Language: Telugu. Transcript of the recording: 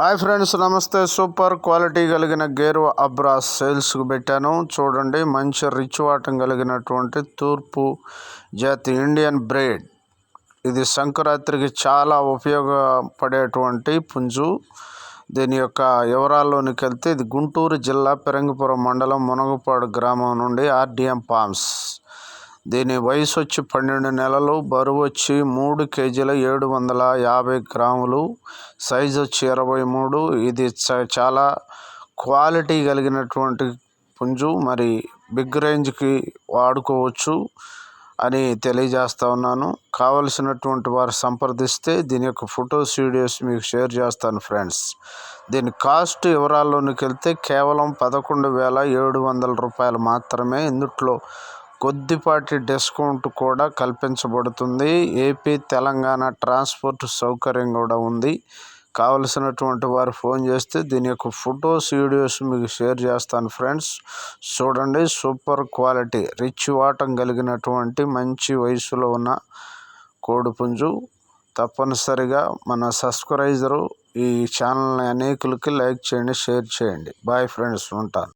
హాయ్ ఫ్రెండ్స్ నమస్తే. సూపర్ క్వాలిటీ కలిగిన గేరు అబ్రా సేల్స్కి పెట్టాను. చూడండి మంచి రిచ్ వాటం కలిగినటువంటి తూర్పు జాతి ఇండియన్ బ్రేడ్. ఇది సంక్రాంతికి చాలా ఉపయోగపడేటువంటి పుంజు. దీని యొక్క వివరాల్లోనికి వెళ్తే ఇది గుంటూరు జిల్లా పెరంగిపురం మండలం మునగపాడు గ్రామం నుండి ఆర్డిఎం పామ్స్. దీని వయసు వచ్చి పన్నెండు నెలలు బరువు వచ్చి మూడు కేజీల ఏడు వందల యాభై గ్రాములు సైజు వచ్చి ఇరవై మూడు. ఇది చాలా క్వాలిటీ కలిగినటువంటి పుంజు. మరి బిగ్ రేంజ్కి వాడుకోవచ్చు అని తెలియజేస్తా ఉన్నాను. కావలసినటువంటి వారు సంప్రదిస్తే దీని యొక్క ఫొటోస్ వీడియోస్ మీకు షేర్ చేస్తాను ఫ్రెండ్స్. దీని కాస్ట్ వివరాల్లోనికి వెళ్తే కేవలం పదకొండు వేల ఏడు వందల రూపాయలు మాత్రమే. ఇందుట్లో కొద్దిపాటి డిస్కౌంట్ కూడా కల్పించబడుతుంది. ఏపీ తెలంగాణ ట్రాన్స్పోర్ట్ సౌకర్యం కూడా ఉంది. కావలసినటువంటి వారు ఫోన్ చేస్తే దీని యొక్క ఫొటోస్ వీడియోస్ మీకు షేర్ చేస్తాను ఫ్రెండ్స్. చూడండి సూపర్ క్వాలిటీ రిచ్ వాటం కలిగినటువంటి మంచి వయసులో ఉన్న కోడిపుంజు. తప్పనిసరిగా మన సబ్స్క్రైజరు ఈ ఛానల్ని అనేకులకి లైక్ చేయండి షేర్ చేయండి. బాయ్ ఫ్రెండ్స్ ఉంటాను.